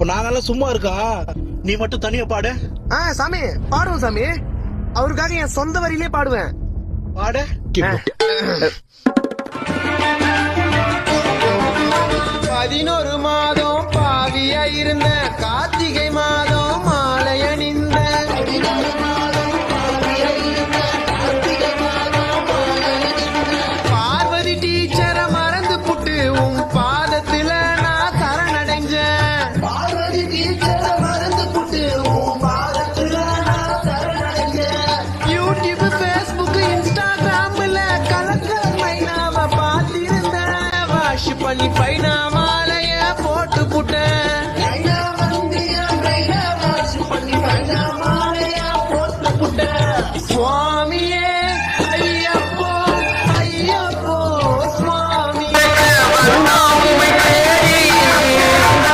அப்ப நாங்கெல்லாம் சும்மா இருக்கா? நீ மட்டும் தனியா பாடு. ஆ சாமி பாடுவோம் சாமி. அவருக்காக என் சொந்த வரியிலே பாடுவேன். பாடு. பதினொரு மாதம் பாவியா இருந்த பண்ணி பைனா மாலைய போட்டு புட்டேன். வா